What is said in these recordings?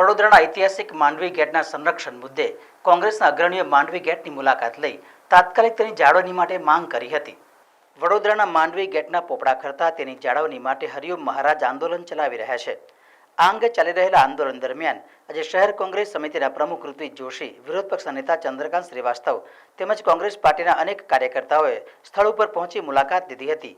વડોદરાના ઐતિહાસિક માંડવી ગેટના સંરક્ષણ મુદ્દે કોંગ્રેસના અગ્રણીઓ માંડવી ગેટની મુલાકાત લઈ તાત્કાલિક તેની જાળવણી માટે માંગ કરી હતી. વડોદરાના માંડવી ગેટના પોપડા કરતા તેની જાળવણી માટે હરિઓમ મહારાજ આંદોલન ચલાવી રહ્યા છે. આ અંગે ચાલી રહેલા આંદોલન દરમિયાન આજે શહેર કોંગ્રેસ સમિતિના પ્રમુખ ઋત્વિજ જોશી, વિરોધ પક્ષના નેતા ચંદ્રકાંત શ્રીવાસ્તવ તેમજ કોંગ્રેસ પાર્ટીના અનેક કાર્યકર્તાઓએ સ્થળ ઉપર પહોંચી મુલાકાત લીધી હતી.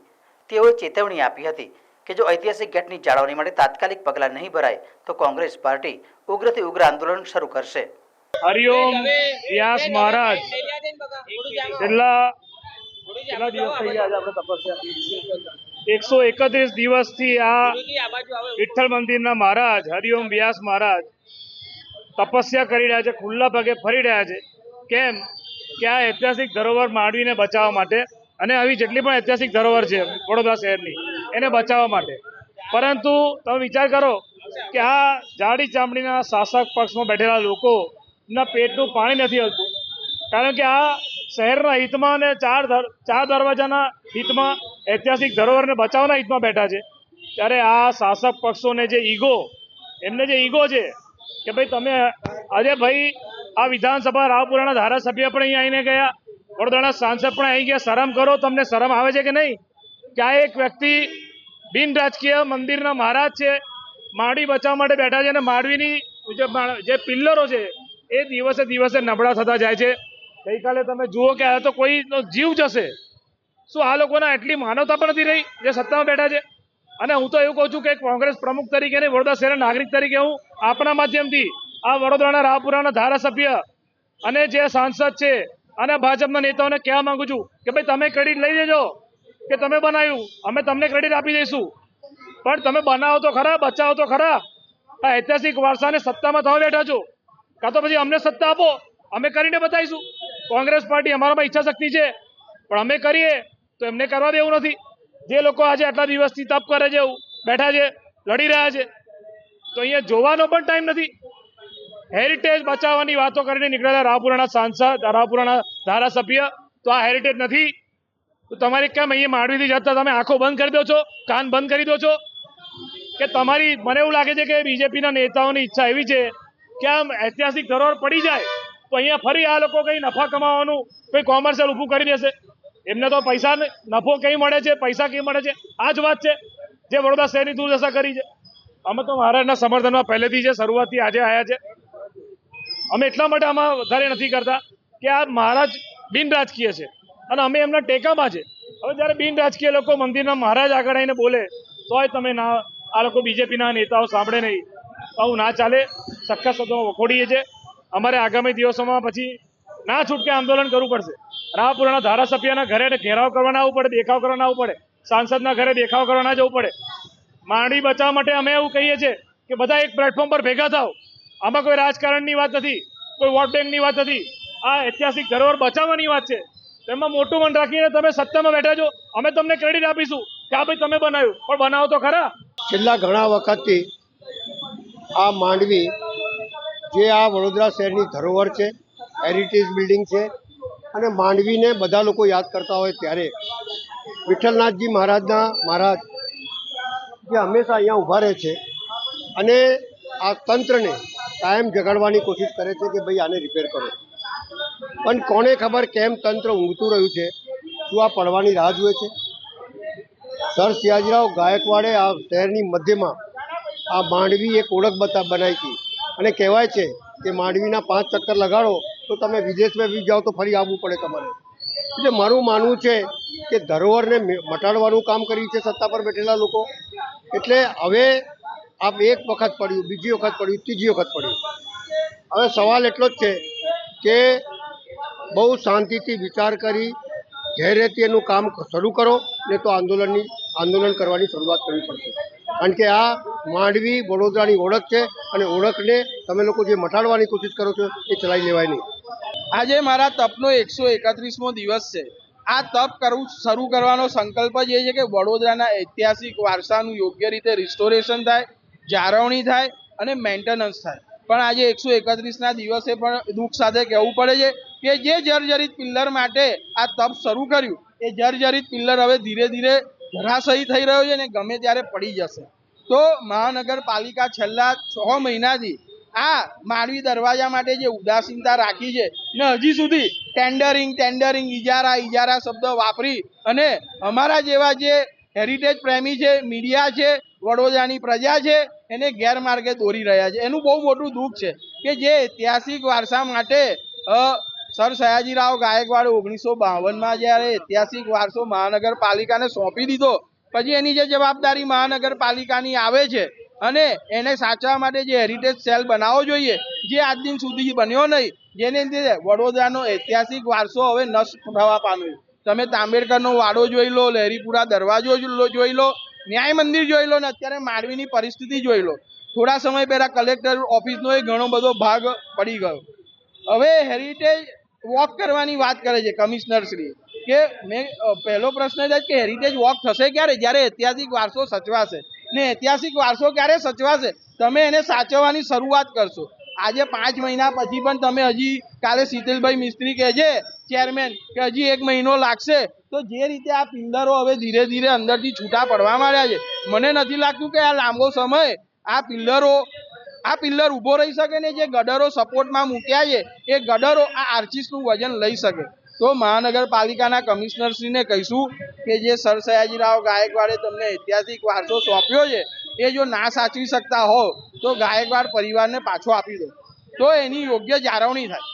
તેઓએ ચેતવણી આપી હતી કે જો ઐતિહાસિક ગેટની જાળવણી માટે તાત્કાલિક પગલાં નહીં ભરાય તો કોંગ્રેસ પાર્ટી ઉગ્રથી ઉગ્ર આંદોલન શરૂ કરશે. હરિઓમ વ્યાસ મહારાજ. છેલ્લા કેટલા દિવસ થઈ ગયા આપણે તપસ્યા. એકસો એકત્રીસ દિવસથી આ વિઠ્ઠલ મંદિરના મહારાજ હરિઓમ વ્યાસ મહારાજ તપસ્યા કરી રહ્યા છે ખુલ્લા પગે ફરી રહ્યા છે. કેમ? કે આ ઐતિહાસિક ધરોહર માંડવીને બચાવવા માટે. અને આવી જેટલી પણ ઐતિહાસિક ધરોહર છે વડોદરા શહેરની. એને બચાવવા માટે. પરંતુ તમે વિચાર કરો કે આ જાડી ચામડીના શાસક પક્ષમાં બેઠેલા લોકોના પેટનું પાણી નથી હલતું. કારણ કે આ શહેરના હિતમાં અને ચાર ચાર દરવાજાના હિતમાં ઐતિહાસિક ધરોહરને બચાવવાના હિતમાં બેઠા છે. ત્યારે આ શાસક પક્ષોને જે ઈગો, એમને જે ઈગો છે કે ભાઈ તમે આજે ભાઈ આ વિધાનસભા રાવપુરાના ધારાસભ્ય પણ અહીં આવીને ગયા, વડોદરાના સાંસદ પણ અહીં ગયા, શરમ કરો, તમને શરમ આવે છે કે નહીં? કે આ એક વ્યક્તિ બિન રાજકીય મંદિરના મહારાજ છે, માડી બચાવવા માટે બેઠા છે અને માડવીની જે પિલ્લરો છે, એ દિવસે દિવસે નબળા થતા જાય છે. ગઈકાલે તમે જુઓ કે આ તો કોઈનો જીવ જશે. શું આ લોકોના એટલી માનવતા પણ નથી રહી, જે સત્તામાં બેઠા છે? અને હું તો એવું કહું છું કે કોંગ્રેસ પ્રમુખ તરીકે અને વડોદરા શહેરના નાગરિક તરીકે હું આપણા માધ્યમથી આ વડોદરાના રાવપુરાના ધારાસભ્ય અને જે સાંસદ છે અને ભાજપના નેતાઓને કહેવા માંગુ છું કે ભાઈ તમે ક્રેડિટ લઈ લેજો. કે તમે બનાવ્યું? અમે તમને ક્રેડિટ આપી દઈશું. પણ તમે બનાવો તો ખરા, બચાવો તો ખરા. આ ઐતિહાસિક વારસાને સત્તામાં થવા બેઠા છો. કાં તો પછી અમને સત્તા આપો? અમે કરીને બતાવીશું. કોંગ્રેસ પાર્ટી અમારામાં ઈચ્છા શક્તિ છે. પણ અમે કરીએ તો એમને કરવા દેવું નથી. જે લોકો આજે આટલા દિવસથી તપ કરે છે બેઠા છે, લડી રહ્યા છે, તો અહીંયા જોવાનો પણ ટાઈમ નથી. હેરિટેજ બચાવવાની વાતો કરીને નીકળેલા રાવપુરાના સાંસદ, રાવપુરાના ધારાસભ્ય, તો આ હેરિટેજ નથી. તો તમારી કેમ, અહીંયા માંડવીથી જતા તમે આંખો બંધ કરી દો છો, કાન બંધ કરી દો છો. કે તમારી, મને એવું લાગે છે કે બીજેપીના નેતાઓની ઈચ્છા એવી છે કે આમ ઐતિહાસિક ધરોહર પડી જાય, તો અહીંયા ફરી આ લોકો કંઈ નફા કમાવાનું, કોઈ કોમર્શિયલ ઊભું કરી દેશે. એમને તો પૈસા નફો કંઈ મળે છે, પૈસા કંઈ મળે છે, આ જ વાત છે. જે વડોદરા શહેરની દુર્દશા કરી છે. અમે તો મહારાજના સમર્થનમાં પહેલેથી છે શરૂઆતથી આજે આવ્યા છે. અમે એટલા માટે આમાં વધારે નથી કરતા કે આ મહારાજ બિન રાજકીય છે. અને અમે એમના ટેકામાં છે. હવે જ્યારે બિન રાજકીય લોકો મંદિરના મહારાજ આગળ આવીને બોલે, તોય તમે ના, આ લોકો બીજેપીના નેતાઓ સાંભળે નહીં. આવું ના ચાલે. સખત શબ્દોમાં વખોડીએ છે. અમારે આગામી દિવસોમાં પછી ના છૂટકે આંદોલન કરવું પડશે. રાહપુરાના ધારાસભ્યના ઘરે ઘેરાવ કરવાના આવવું પડે, દેખાવ કરવાના આવવું પડે. સાંસદના ઘરે દેખાવ કરવાના જવું પડે. માંડી બચાવવા માટે અમે એવું કહીએ છીએ કે બધા એક પ્લેટફોર્મ પર ભેગા થાવ આમાં કોઈ રાજકારણની વાત નથી, કોઈ વોટ બેંકની વાત નથી. આ ઐતિહાસિક ધરોહર બચાવવાની વાત છે. તેમાં મોટું મન રાખીને તમે સત્તામાં બેઠા છો. અમે તમને ક્રેડિટ આપીશું કે આ ભાઈ તમે બનાવ્યું. પણ બનાવો તો ખરા. છેલ્લા ઘણા વખતથી આ માંડવી જે આ વડોદરા શહેરની ધરોહર છે હેરિટેજ બિલ્ડિંગ છે, અને માંડવીને બધા લોકો યાદ કરતા હોય ત્યારે વિઠ્ઠલનાથજી મહારાજના મહારાજ જે હંમેશા અહીંયા ઊભા રહે છે અને આ તંત્રને કાયમ જગાડવાની કોશિશ કરે છે કે ભાઈ આને રિપેર કરો. પણ કોને ખબર કેમ તંત્ર ઊંઘતું રહ્યું છે? શું આ પડવાની રાહ જુએ છે? સર સિયાજીરાવ ગાયકવાડે આ શહેરની મધ્યમાં આ માંડવી એક ઓળખ બતા, બનાવી હતી. અને કહેવાય છે કે માંડવીના પાંચ ચક્કર લગાડો તો તમે વિદેશમાં બી જાઓ તો ફરી આવવું પડે તમારે. એટલે મારું માનવું છે કે ધરોહરને મટાડવાનું કામ કર્યું છે સત્તા પર બેઠેલા લોકો. એટલે હવે આ એક વખત પડ્યું, બીજી વખત પડ્યું, ત્રીજી વખત પડ્યું. હવે સવાલ એટલો જ છે કે બહુ શાંતિથી વિચાર કરી, ધૈર્યથી એનું કામ શરૂ કરો, ને તો આંદોલનની, આંદોલન કરવાની શરૂઆત કરવી પડશે. કારણ કે આ માંડવી વડોદરાની ઓળખ છે અને ઓળખને તમે લોકો જે મટાડવાની કોશિશ કરો છો એ ચલાવી લેવાય નહીં. આજે મારા તપનો એકસો એકત્રીસમો દિવસ છે. આ તપ કરવું, શરૂ કરવાનો સંકલ્પ જ એ છે કે વડોદરાના ઐતિહાસિક વારસાનું યોગ્ય રીતે રિસ્ટોરેશન થાય, જાળવણી થાય અને મેન્ટેનન્સ થાય. પણ આજે એકસો એકત્રીસના દિવસે પણ દુઃખ સાથે કહેવું પડે છે કે જે જર્જરિત પિલ્લર માટે આ તપ શરૂ કર્યું, એ જર્જરિત પિલ્લર હવે ધીરે ધીરે ધરાશયી થઈ રહ્યો છે અને ગમે ત્યારે પડી જશે. તો મહાનગરપાલિકા છેલ્લા છ મહિનાથી આ માંડવી દરવાજા માટે જે ઉદાસીનતા રાખી છે ને હજી સુધી ટેન્ડરિંગ ટેન્ડરિંગ ઇજારા ઇજારા શબ્દ વાપરી અને અમારા જેવા જે હેરિટેજ પ્રેમી છે, મીડિયા છે, વડોદરાની પ્રજા છે, એને ગેરમાર્ગે દોરી રહ્યા છે. એનું બહુ મોટું દુઃખ છે કે જે ઐતિહાસિક વારસા માટે સર સયાજીરાવ ગાયકવાડ ઓગણીસો બાવનમાં જ્યારે ઐતિહાસિક વારસો મહાનગરપાલિકાને સોંપી દીધો, પછી એની જે જવાબદારી મહાનગરપાલિકાની આવે છે અને એને સાચવા માટે જે હેરિટેજ સેલ બનાવવો જોઈએ, જે આજ દિન સુધી બન્યો નહીં, જેને લીધે વડોદરાનો ઐતિહાસિક વારસો હવે નષ્ટ થવા પામ્યો તમે તાંબેડકરનો વાડો જોઈ લો, લહેરીપુરા દરવાજો જોઈ લો, ન્યાય મંદિર જોઈ લો ને અત્યારે માંડવીની પરિસ્થિતિ જોઈ લો. થોડા સમય પહેલાં કલેક્ટર ઓફિસનો એ ઘણો બધો ભાગ પડી ગયો. હવે હેરિટેજ વોક કરવાની વાત કરે છે કમિશનર શ્રી. કે મેં પહેલો પ્રશ્ન જ કે હેરિટેજ વોક થશે ક્યારે? જ્યારે ઐતિહાસિક વારસો સચવાશે. ને ઐતિહાસિક વારસો ક્યારે સચવાશે? તમે એને સાચવવાની શરૂઆત કરશો. આજે પાંચ મહિના પછી પણ તમે હજી કાલે શીતલભાઈ મિસ્ત્રી કહે છે ચેરમેન કે હજી એક મહિનો લાગશે. તો જે રીતે આ પિલ્લરો હવે ધીરે ધીરે અંદરથી છૂટા પડવા માંડ્યા છે, મને નથી લાગતું કે આ લાંબો સમય આ પિલ્લરો આ પિલ્લર ઊભો રહી શકે ને જે ગડરો સપોર્ટમાં મૂક્યા છે, એ ગડરો આ આર્ચિસનું વજન લઈ શકે. તો મહાનગરપાલિકાના કમિશનરશ્રીને કહીશું કે જે સર સયાજીરાવ ગાયકવાડે તમને ઐતિહાસિક વારસો સોંપ્યો છે, એ જો ના સાચવી શકતા હો, તો ગાયકવાડ પરિવારને પાછો આપી દો. તો એની યોગ્ય જાળવણી થાય.